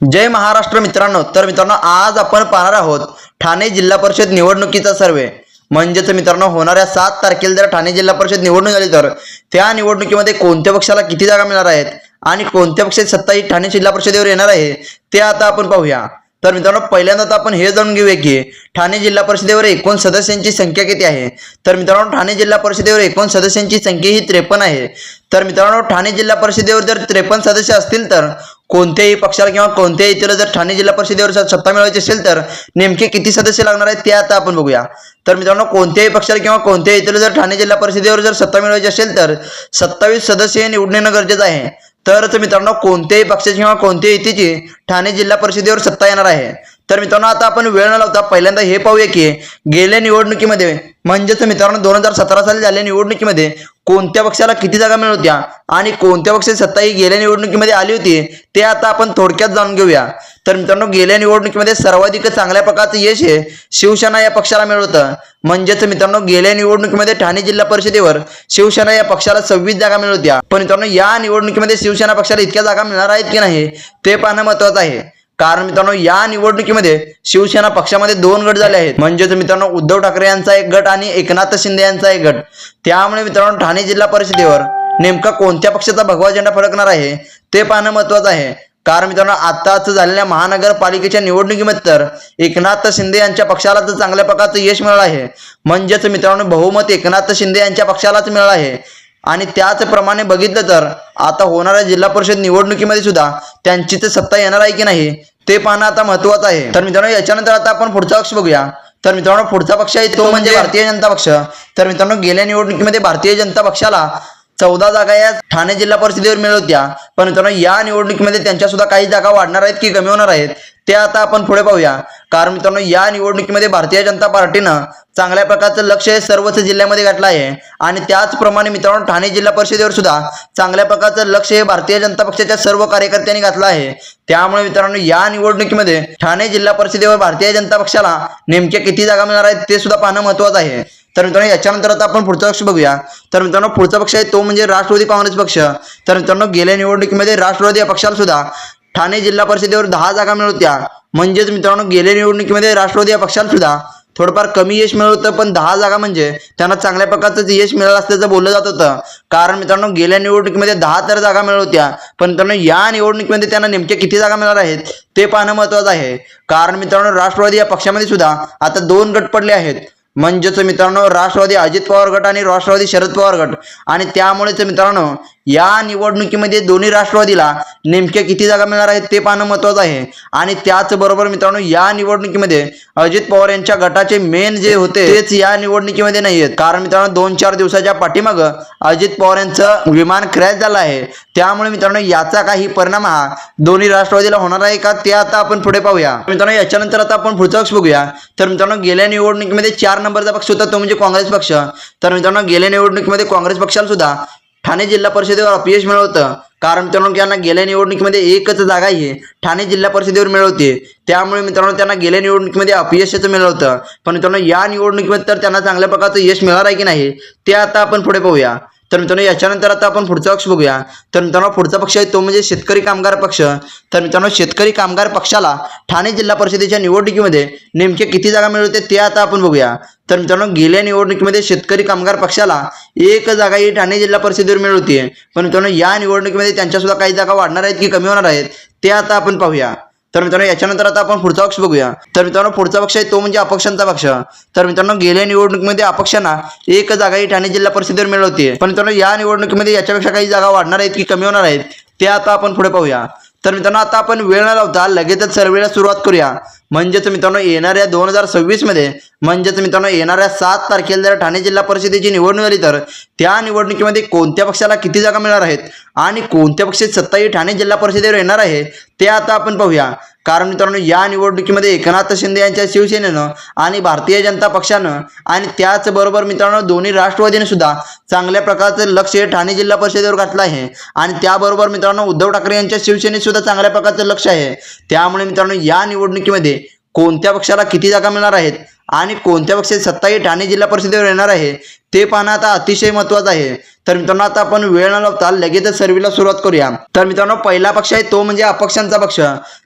जय महाराष्ट्र मित्रांनो. तर मित्रांनो आज आपण पाहणार आहोत ठाणे जिल्हा परिषद निवडणुकीचा सर्वे. म्हणजेच मित्रांनो होणाऱ्या सात तारखेला जर ठाणे जिल्हा परिषद निवडणूक झाली तर त्या निवडणुकीमध्ये कोणत्या पक्षाला किती जागा मिळणार आहेत? आणि कोणत्या पक्षाची सत्ता ही ठाणे जिल्हा परिषदेवर येणार आहे? ते आता आपण पाहूया. तर मित्रांनो पहिल्यांदा तर आपण हे जाणून घेऊया की ठाणे जिल्हा परिषदेवर एकूण सदस्यांची संख्या किती आहे? तर मित्रांनो ठाणे जिल्हा परिषदेवर एकूण सदस्यांची संख्या ही त्रेपन्न आहे. तर मित्रांनो ठाणे जिल्हा परिषदेवर जर त्रेपन्न सदस्य असतील तर कोणत्याही पक्षाला किंवा कोणत्याही इतर जर ठाणे जिल्हा परिषदेवर जर सत्ता मिळवायची असेल तर नेमके किती सदस्य लागणार आहेत ते आता आपण बघूया. तर मित्रांनो कोणत्याही पक्षाला किंवा कोणत्याही इतर जर ठाणे जिल्हा परिषदेवर जर सत्ता मिळवायची असेल तर सत्तावीस सदस्य हे गरजेचं आहे. तरच मित्रांनो कोणत्याही पक्षाची किंवा कोणत्याही युतीची ठाणे जिल्हा परिषदेवर सत्ता येणार आहे. तर मित्रांनो आता आपण वेळ न लावता पहिल्यांदा हे पाहूया की गेल्या निवडणुकीमध्ये म्हणजेच मित्रांनो दोन हजार सतरा साली झालेल्या निवडणुकीमध्ये कोणत्या पक्षाला किती जागा मिळत होत्या आणि कोणत्या पक्षाची सत्ता ही गेल्या निवडणुकीमध्ये आली होती ते आता आपण थोडक्यात जाणून घेऊया. तर मित्रांनो गेल्या निवडणुकीमध्ये सर्वाधिक चांगल्या प्रकारचं यश हे शिवसेना या पक्षाला मिळत होतं. म्हणजेच मित्रांनो गेल्या निवडणुकीमध्ये ठाणे जिल्हा परिषदेवर शिवसेना या पक्षाला सव्वीस जागा मिळत होत्या. पण मित्रांनो या निवडणुकीमध्ये शिवसेना पक्षाला इतक्या जागा मिळणार आहेत की नाही ते पाहणं महत्वाचं आहे. कारण मित्रांनो या निवडणुकीमध्ये शिवसेना पक्षामध्ये दोन गट झाले आहेत. म्हणजेच मित्रांनो उद्धव ठाकरे यांचा एक गट आणि एकनाथ शिंदे यांचा एक गट. त्यामुळे मित्रांनो ठाणे जिल्हा परिषदेवर नेमका कोणत्या पक्षाचा भगवा झेंडा फडकणार आहे ते पाहणं महत्वाचं आहे. कारण मित्रांनो आताच झालेल्या महानगरपालिकेच्या निवडणुकीमध्ये तर एकनाथ शिंदे यांच्या पक्षाला तर चांगल्या प्रकारचं यश मिळालं आहे. म्हणजेच मित्रांनो बहुमत एकनाथ शिंदे यांच्या पक्षालाच मिळालं आहे. आणि त्याचप्रमाणे बघितलं तर आता होणाऱ्या जिल्हा परिषद निवडणुकीमध्ये सुद्धा त्यांची तर सत्ता येणार आहे की नाही ते पाहणं आता महत्वाचं आहे. तर मित्रांनो याच्यानंतर आता आपण पुढचा पक्ष बघूया. तर मित्रांनो पुढचा पक्ष आहे तो म्हणजे भारतीय जनता पक्ष. तर मित्रांनो गेल्या निवडणुकीमध्ये भारतीय जनता पक्षाला चौदा जागा या ठाणे जिल्हा परिषदेवर मिळत होत्या. पण मित्रांनो या निवडणुकीमध्ये त्यांच्या सुद्धा काही जागा वाढणार आहेत की कमी होणार आहेत ते आता आपण पुढे पाहूया. कारण मित्रांनो या निवडणुकीमध्ये भारतीय जनता पार्टीनं चांगल्या प्रकारचं लक्ष हे सर्वच जिल्ह्यामध्ये घातलं आहे. आणि त्याचप्रमाणे मित्रांनो ठाणे जिल्हा परिषदेवर सुद्धा चांगल्या प्रकारचं लक्ष हे भारतीय जनता पक्षाच्या सर्व कार्यकर्त्यांनी घातलं आहे. त्यामुळे मित्रांनो या निवडणुकीमध्ये ठाणे जिल्हा परिषदेवर भारतीय जनता पक्षाला नेमक्या किती जागा मिळणार आहेत ते सुद्धा पाहणं महत्वाचं आहे. तर मित्रांनो याच्यानंतर आता आपण पुढचा पक्ष बघूया. तर मित्रांनो पुढचा पक्ष आहे तो म्हणजे राष्ट्रवादी काँग्रेस पक्ष. तर मित्रांनो गेल्या निवडणुकीमध्ये राष्ट्रवादी या पक्षाला सुद्धा ठाणे जिल्हा परिषदेवर दहा जागा मिळवत्या म्हणजेच मित्रांनो गेल्या निवडणुकीमध्ये राष्ट्रवादी या पक्षाला सुद्धा थोडंफार कमी यश मिळत होतं पण दहा जागा म्हणजे त्यांना चांगल्या प्रकारचं यश मिळालं असल्याचं बोललं जात होतं. कारण मित्रांनो गेल्या निवडणुकीमध्ये दहा तर जागा मिळवत्या होत्या पण मित्रांनो या निवडणुकीमध्ये त्यांना नेमक्या किती जागा मिळणार आहेत ते पाहणं महत्वाचं आहे. कारण मित्रांनो राष्ट्रवादी या पक्षामध्ये सुद्धा आता दोन गट पडले आहेत. म्हणजेच मित्रांनो राष्ट्रवादी अजित पवार गट आणि राष्ट्रवादी शरद पवार गट. आणि त्यामुळेच मित्रांनो या निवडणुकीमध्ये दोन्ही राष्ट्रवादीला नेमक्या किती जागा मिळणार आहेत ते पाहणं महत्वाचं आहे. आणि त्याचबरोबर मित्रांनो या निवडणुकीमध्ये अजित पवार यांच्या गटाचे मेन जे होते तेच या निवडणुकीमध्ये नाही आहेत. कारण मित्रांनो दोन चार दिवसाच्या पाठीमागं अजित पवार यांचं विमान क्रॅश झालं आहे. त्यामुळे मित्रांनो याचा काही परिणाम हा दोन्ही राष्ट्रवादीला होणार आहे का ते आता आपण पुढे पाहूया. मित्रांनो याच्यानंतर आता आपण पुढचा पक्ष बघूया. तर मित्रांनो गेल्या निवडणुकीमध्ये चार नंबरचा पक्ष होता तो म्हणजे काँग्रेस पक्ष. तर मित्रांनो गेल्या निवडणुकीमध्ये काँग्रेस पक्षाला सुद्धा ठाणे जिल्हा परिषदेवर अपयश मिळवतं. कारण मित्रांनो त्यांना गेल्या निवडणुकीमध्ये एकच जागा ही ठाणे जिल्हा परिषदेवर मिळवते. त्यामुळे मित्रांनो त्यांना गेल्या निवडणुकीमध्ये अपयशच मिळवतं. पण मित्रांनो या निवडणुकीमध्ये तर त्यांना चांगल्या प्रकारचं यश मिळणार आहे की नाही ते आता आपण पुढे पाहूया. तर मित्रांनो याच्यानंतर आता आपण पुढचा पक्ष बघूया. तर मित्रांनो पुढचा पक्ष आहे तो म्हणजे शेतकरी कामगार पक्ष. तर मित्रांनो शेतकरी कामगार पक्षाला ठाणे जिल्हा परिषदेच्या निवडणुकीमध्ये नेमके किती जागा मिळवते ते आता आपण बघूया. तर मित्रांनो गेल्या निवडणुकीमध्ये शेतकरी कामगार पक्षाला एक जागा ही ठाणे जिल्हा परिषदेवर मिळवते पण मित्रांनो या निवडणुकीमध्ये त्यांच्या सुद्धा काही जागा वाढणार आहेत की कमी होणार आहेत ते आता आपण पाहूया. तर मित्रांनो याच्यानंतर आता आपण पुढचा पक्ष बघूया. तर मित्रांनो पुढचा पक्ष आहे तो म्हणजे अपक्षांचा पक्ष. तर मित्रांनो गेल्या निवडणुकीमध्ये अपक्षांना एक जागा ही ठाणे जिल्हा परिषदेवर मिळवते पण मित्रांनो या निवडणुकीमध्ये याच्यापेक्षा काही जागा वाढणार आहेत की कमी होणार आहेत ते आता आपण पुढे पाहूया. तर मित्रांनो आता आपण वेळ न लावता लगेचच सर्वेला सुरुवात करूया. म्हणजेच मित्रांनो येणाऱ्या दोन हजार सव्वीसमध्ये म्हणजेच मित्रांनो येणाऱ्या सात तारखेला जर ठाणे जिल्हा परिषदेची निवडणूक झाली तर त्या निवडणुकीमध्ये कोणत्या पक्षाला किती जागा मिळणार आहेत आणि कोणत्या पक्षाची सत्ता ही ठाणे जिल्हा परिषदेवर येणार आहे ते आता आपण पाहूया. कारण मित्रांनो या निवडणुकीमध्ये एकनाथ शिंदे यांच्या शिवसेनेनं आणि भारतीय जनता पक्षानं आणि त्याचबरोबर मित्रांनो दोन्ही राष्ट्रवादीने सुद्धा चांगल्या प्रकारचं लक्ष हे ठाणे जिल्हा परिषदेवर घातलं आहे. आणि त्याबरोबर मित्रांनो उद्धव ठाकरे यांच्या शिवसेनेत सुद्धा चांगल्या प्रकारचं लक्ष आहे. त्यामुळे मित्रांनो या निवडणुकीमध्ये कोणत्या पक्षाला किती जागा मिळणार आहेत आणि कोणत्या पक्षाची सत्ता ही ठाणे जिल्हा परिषदेवर येणार आहे ते पाहणं आता अतिशय महत्त्वाचं आहे. तर मित्रांनो आता आपण वेळ न लावता लगेचच सर्वेला सुरुवात करूया. तर मित्रांनो पहिला पक्ष आहे तो म्हणजे अपक्षांचा पक्ष.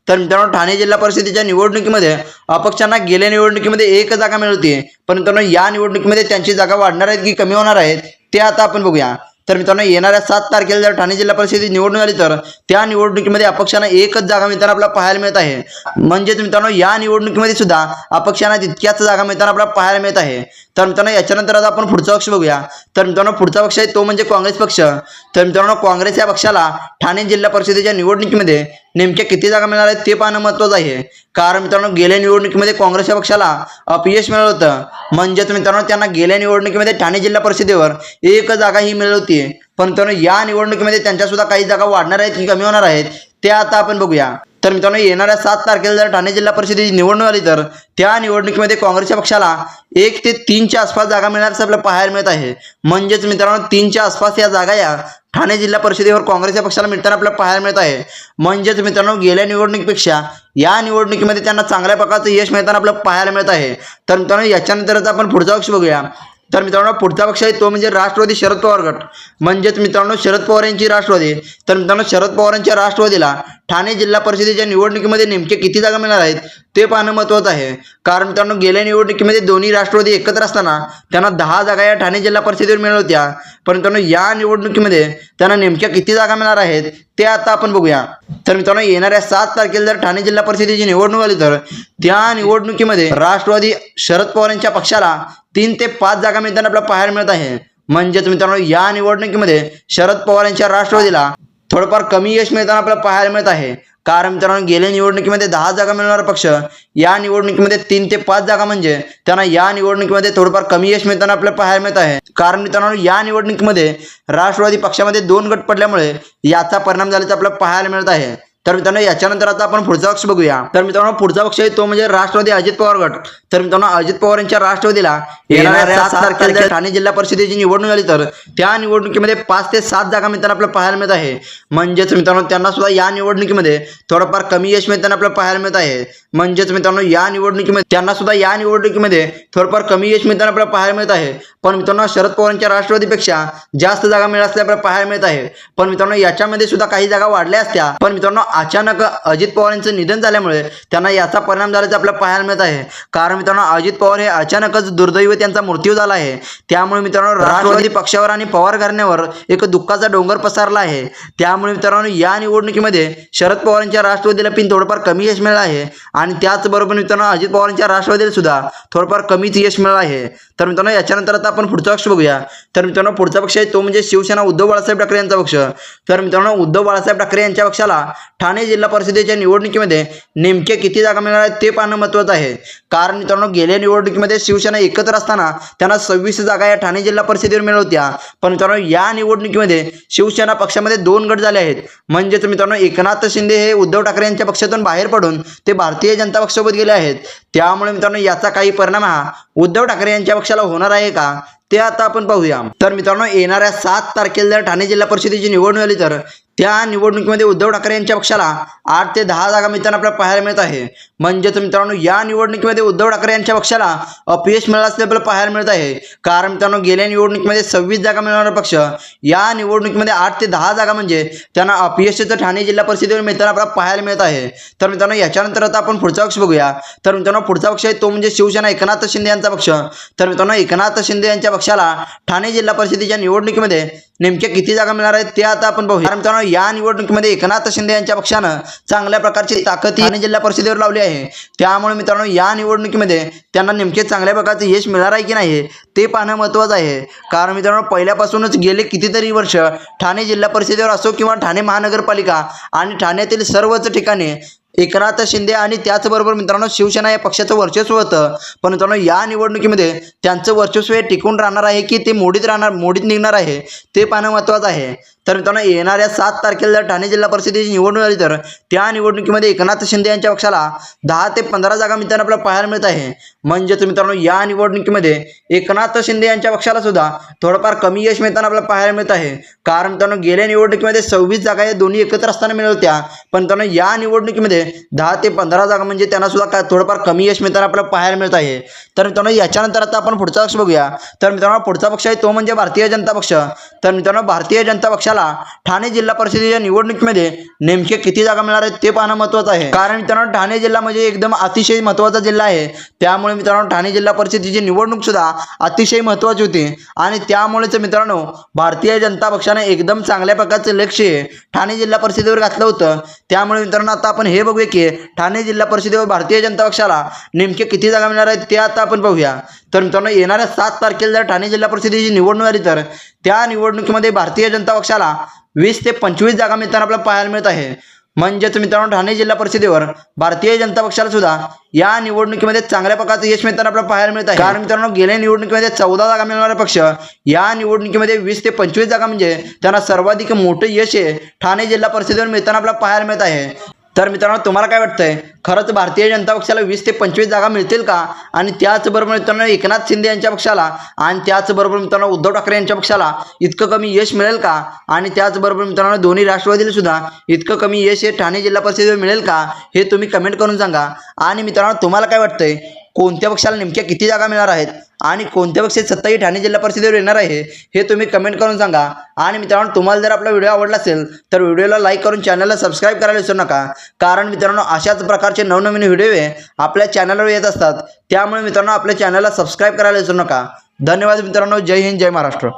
तर मित्रांनो ठाणे जिल्हा परिषदेच्या निवडणुकीमध्ये अपक्षांना गेल्या निवडणुकीमध्ये एक जागा मिळवते पण मित्रांनो या निवडणुकीमध्ये त्यांची जागा वाढणार आहेत की कमी होणार आहेत ते आता आपण बघूया. तर मित्रांनो येणाऱ्या सात तारखेला जर ठाणे जिल्हा परिषदेची निवडणूक आली तर त्या निवडणुकीमध्ये अपक्षांना एकच जागा मिळताना आपल्याला पाहायला मिळत आहे. म्हणजेच मित्रांनो या निवडणुकीमध्ये सुद्धा अपक्षांना तितक्याच जागा मिळताना आपल्याला पाहायला मिळत आहे. तर मित्रांनो याच्यानंतर आता आपण पुढचा पक्ष बघूया. तर मित्रांनो पुढचा पक्ष आहे तो म्हणजे काँग्रेस पक्ष. तर मित्रांनो काँग्रेस या पक्षाला ठाणे जिल्हा परिषदेच्या निवडणुकीमध्ये नेमक्या किती जागा मिळणार आहेत ते पाहणं महत्त्वाचं आहे. कारण मित्रांनो गेल्या निवडणुकीमध्ये काँग्रेस या पक्षाला अपयश मिळालं होतं. म्हणजेच मित्रांनो त्यांना गेल्या निवडणुकीमध्ये ठाणे जिल्हा परिषदेवर एक जागा ही मिळाली होती. पण मित्रांनो या निवडणुकीमध्ये त्यांच्या सुद्धा काही जागा वाढणार आहेत की कमी होणार आहेत ते आता आपण बघूया. तर मित्रांनो येणाऱ्या सात तारखेला जर ठाणे जिल्हा परिषदेची निवडणूक आली तर त्या निवडणुकीमध्ये काँग्रेसच्या पक्षाला एक ते तीनच्या आसपास जागा मिळण्याचं आपल्याला पाहायला मिळत आहे. म्हणजेच मित्रांनो तीनच्या आसपास या जागा या ठाणे जिल्हा परिषदेवर काँग्रेसच्या पक्षाला मिळताना आपल्याला पाहायला मिळत आहे. म्हणजेच मित्रांनो गेल्या निवडणुकीपेक्षा या निवडणुकीमध्ये त्यांना चांगल्या प्रकारचं यश मिळताना आपल्याला पाहायला मिळत आहे. तर मित्रांनो याच्यानंतरच आपण पुढचा पक्ष बघूया. तर मित्रांनो पुढचा पक्ष आहे तो म्हणजे राष्ट्रवादी शरद पवार गट. म्हणजेच मित्रांनो शरद पवार यांची राष्ट्रवादी. तर मित्रांनो शरद पवारांच्या राष्ट्रवादीला ठाणे जिल्हा परिषदेच्या निवडणुकीमध्ये नेमके किती जागा मिळणार आहेत ते पाहणं महत्त्वाचं आहे. कारण मित्रांनो गेल्या निवडणुकीमध्ये दोन्ही राष्ट्रवादी एकत्र असताना त्यांना दहा जागा या ठाणे जिल्हा परिषदेवर मिळत होत्या. पण मित्रांनो या निवडणुकीमध्ये त्यांना नेमक्या किती जागा मिळणार आहेत ते आता आपण बघूया. तर मित्रांनो येणाऱ्या सात तारखेला जर ठाणे जिल्हा परिषदेची निवडणूक आली तर त्या निवडणुकीमध्ये राष्ट्रवादी शरद पवार यांच्या पक्षाला तीन ते पाच जागा मिळताना आपल्याला पाहायला मिळत आहे. म्हणजेच मित्रांनो या निवडणुकीमध्ये शरद पवार यांच्या राष्ट्रवादीला थोडंफार कमी यश मिळताना आपल्याला पाहायला मिळत आहे. कारण मित्रांनो गेल्या निवडणुकीमध्ये दहा जागा मिळणारा पक्ष. या निवडणुकीमध्ये तीन ते पाच जागा म्हणजे त्यांना या निवडणुकीमध्ये थोडंफार कमी यश मिळताना आपल्याला पाहायला मिळत आहे. कारण मित्रांनो या निवडणुकीमध्ये राष्ट्रवादी पक्षामध्ये दोन गट पडल्यामुळे याचा परिणाम झाल्याचं आपल्याला पाहायला मिळत आहे. तर मित्रांनो याच्यानंतर आता आपण पुढचा पक्ष बघूया. तर मित्रांनो पुढचा पक्ष आहे तो म्हणजे राष्ट्रवादी अजित पवार गट. तर मित्रांनो अजित पवार यांच्या राष्ट्रवादीला येणाऱ्या सात तारखेला जर ठाणे जिल्हा परिषदेची निवडणूक आली तर त्या निवडणुकीमध्ये पाच ते सात जागा मिळताना आपल्याला पाहायला मिळत आहे. म्हणजेच मित्रांनो त्यांना सुद्धा या निवडणुकीमध्ये थोडंफार कमी यश मिळताना आपल्याला पाहायला मिळत आहे. म्हणजेच मित्रांनो या निवडणुकीमध्ये त्यांना सुद्धा या निवडणुकीमध्ये थोडंफार कमी यश मिळताना आपल्याला पाहायला मिळत आहे. पण मित्रांनो शरद पवारांच्या राष्ट्रवादीपेक्षा जास्त जागा मिळत असल्या आपल्याला पाहायला मिळत आहे. पण मित्रांनो याच्यामध्ये सुद्धा काही जागा वाढल्या असत्या. पण मित्रांनो अचानक अजित पवार यांचं निधन झाल्यामुळे त्यांना याचा परिणाम झाल्याचं आपल्याला पाहायला मिळत आहे. कारण मित्रांनो अजित पवार हे अचानकच दुर्दैव त्यांचा मृत्यू झाला आहे. त्यामुळे मित्रांनो राष्ट्रवादी पक्षावर आणि पवार घराण्यावर एक दुःखाचा डोंगर पसरला आहे. त्यामुळे मित्रांनो या निवडणुकीमध्ये शरद पवारांच्या राष्ट्रवादीला पिन थोडंफार कमी यश मिळालं आहे. आणि त्याचबरोबर मित्रांनो अजित पवारांच्या राष्ट्रवादीला सुद्धा थोडंफार कमीच यश मिळालं आहे. तर मित्रांनो याच्यानंतर आता आपण पुढचा पक्ष बघूया. तर मित्रांनो पुढचा पक्ष आहे तो म्हणजे शिवसेना उद्धव बाळासाहेब ठाकरे यांचा पक्ष. तर मित्रांनो उद्धव बाळासाहेब ठाकरे यांच्या पक्षाला ठाणे जिल्हा परिषदेच्या निवडणुकीमध्ये नेमक्या किती जागा मिळणार आहेत ते पाहणं महत्त्वाचं आहे. कारण मित्रांनो गेल्या निवडणुकीमध्ये शिवसेना एकत्र असताना त्यांना सव्वीस जागा या ठाणे जिल्हा परिषदेवर मिळत होत्या. पण मित्रांनो या निवडणुकीमध्ये शिवसेना पक्षामध्ये दोन गट झाले आहेत. म्हणजेच मित्रांनो एकनाथ शिंदे हे उद्धव ठाकरे यांच्या पक्षातून बाहेर पडून ते भारतीय जनता पक्षासोबत गेले आहेत. त्यामुळे मित्रांनो याचा काही परिणाम हा उद्धव ठाकरे यांच्या पक्षाला होणार आहे का ते आता आपण पाहूया. तर मित्रांनो येणाऱ्या सात तारखेला जर ठाणे जिल्हा परिषदेची निवडणूक आली तर त्या निवडणुकीमध्ये उद्धव ठाकरे यांच्या पक्षाला आठ ते दहा जागा मिळताना आपल्याला पाहायला मिळत आहे. म्हणजेच मित्रांनो या निवडणुकीमध्ये उद्धव ठाकरे यांच्या पक्षाला अपयश मिळालं असं आपल्याला पाहायला मिळत आहे. कारण मित्रांनो गेल्या निवडणुकीमध्ये सव्वीस जागा मिळणारा पक्ष या निवडणुकीमध्ये आठ ते दहा जागा म्हणजे त्यांना अपयशाचं ठाणे जिल्हा परिषदेवर मिळताना आपल्याला पाहायला मिळत आहे. तर मित्रांनो याच्यानंतर आता आपण पुढचा पक्ष बघूया. तर मित्रांनो पुढचा पक्ष आहे तो म्हणजे शिवसेना एकनाथ शिंदे यांचा पक्ष. तर मित्रांनो एकनाथ शिंदे यांच्या पक्षाला ठाणे जिल्हा परिषदेच्या निवडणुकीमध्ये नेमक्या किती जागा मिळणार आहेत ते आता आपण बघूया. कारण मित्रांनो या निवडणुकीमध्ये एकनाथ शिंदे यांच्या पक्षानं चांगल्या प्रकारची ताकद ठाणे जिल्हा परिषदेवर लावली आहे. त्यामुळे मित्रांनो या निवडणुकीमध्ये त्यांना नेमके चांगल्या प्रकारचे यश मिळणार आहे की नाही ते पाहणं महत्त्वाचं आहे. कारण मित्रांनो पहिल्यापासूनच गेले कितीतरी वर्ष ठाणे जिल्हा परिषदेवर असो किंवा ठाणे महानगरपालिका आणि ठाण्यातील सर्वच ठिकाणी एकनाथ शिंदे आणि त्याचबरोबर मित्रांनो शिवसेना या पक्षाचं वर्चस्व होतं. पण मित्रांनो या निवडणुकीमध्ये त्यांचं वर्चस्व हे टिकून राहणार आहे की ते मोडीत राहणार मोडीत निघणार आहे ते पाहणं महत्त्वाचं आहे. तर मित्रांनो येणाऱ्या सात तारखेला जर ठाणे जिल्हा परिषदेची निवडणूक झाली तर त्या निवडणुकीमध्ये एकनाथ शिंदे यांच्या पक्षाला दहा ते पंधरा जागा मित्रांनो आपल्याला पाहायला मिळत आहे. म्हणजेच मित्रांनो या निवडणुकीमध्ये एकनाथ शिंदे यांच्या पक्षाला सुद्धा थोडंफार कमी यश मिळताना आपल्याला पाहायला मिळत आहे. कारण मित्रांनो गेल्या निवडणुकीमध्ये सव्वीस जागा या दोन्ही एकत्र असताना मिळत होत्या. पण मित्रांनो या निवडणुकीमध्ये दहा ते पंधरा जागा म्हणजे त्यांना सुद्धा काय थोडंफार कमी यश मिळताना आपल्याला पाहायला मिळत आहे. तर मित्रांनो याच्यानंतर आता आपण पुढचा पक्ष बघूया. तर मित्रांनो पुढचा पक्ष आहे तो म्हणजे भारतीय जनता पक्ष. तर मित्रांनो भारतीय जनता पक्षाला ठाणे जिल्हा परिषदेच्या निवडणुकीमध्ये नेमके किती जागा मिळणार आहेत ते पाहणं महत्त्वाचं आहे. कारण मित्रांनो ठाणे जिल्हा म्हणजे एकदम अतिशय महत्त्वाचा जिल्हा आहे. त्यामुळे मित्रांनो ठाणे जिल्हा परिषदेची निवडणूक सुद्धा अतिशय महत्त्वाची होती. आणि त्यामुळेच मित्रांनो भारतीय जनता पक्षाने एकदम चांगल्या प्रकारचं लक्ष ठाणे जिल्हा परिषदेवर घातलं होतं. त्यामुळे मित्रांनो आता आपण हे बघूया की ठाणे जिल्हा परिषदेवर भारतीय जनता पक्षाला नेमके किती जागा मिळणार आहेत ते आता आपण बघूया. तर मित्रांनो येणाऱ्या सात तारखेला जर ठाणे जिल्हा परिषदेची निवडणूक आली तर त्या निवडणुकीमध्ये भारतीय जनता पक्षाला वीस ते पंचवीस जागा मिळताना आपल्याला पाहायला मिळत आहे. म्हणजेच मित्रांनो ठाणे जिल्हा परिषदेवर भारतीय जनता पक्षाला सुद्धा या निवडणुकीमध्ये चांगल्या प्रकारचं यश मिळताना आपल्याला पाहायला मिळत आहे. कारण मित्रांनो गेल्या निवडणुकीमध्ये चौदा जागा मिळणारा पक्ष या निवडणुकीमध्ये वीस ते पंचवीस जागा म्हणजे त्यांना सर्वाधिक मोठं यश हे ठाणे जिल्हा परिषदेवर मिळताना आपल्याला पाहायला मिळत आहे. तर मित्रांनो तुम्हाला काय वाटतंय? खरंच भारतीय जनता पक्षाला वीस ते पंचवीस जागा मिळतील का? आणि त्याचबरोबर मित्रांनो एकनाथ शिंदे यांच्या पक्षाला आणि त्याचबरोबर मित्रांनो उद्धव ठाकरे यांच्या पक्षाला इतकं कमी यश मिळेल का? आणि त्याचबरोबर मित्रांनो दोन्ही राष्ट्रवादीला सुद्धा इतकं कमी यश हे ठाणे जिल्हा परिषदेवर मिळेल का? हे तुम्ही कमेंट करून सांगा. आणि मित्रांनो तुम्हाला काय वाटतंय? कोणत्या पक्षाला नेमक्या किती जागा मिळणार आहेत आणि कोणत्या पक्षाची सत्ताही ठाणे जिल्हा परिषदेवर येणार आहे हे तुम्ही कमेंट करून सांगा. आणि मित्रांनो तुम्हाला जर आपला व्हिडिओ आवडला असेल तर व्हिडिओला लाईक करून चॅनलला सबस्क्राईब करायला विसरू नका. कारण मित्रांनो अशाच प्रकारचे नवनवीन व्हिडिओ आपल्या चॅनलवर येत असतात. त्यामुळे मित्रांनो आपल्या चॅनलला सबस्क्राईब करायला विसरू नका. धन्यवाद मित्रांनो. जय हिंद जय महाराष्ट्र.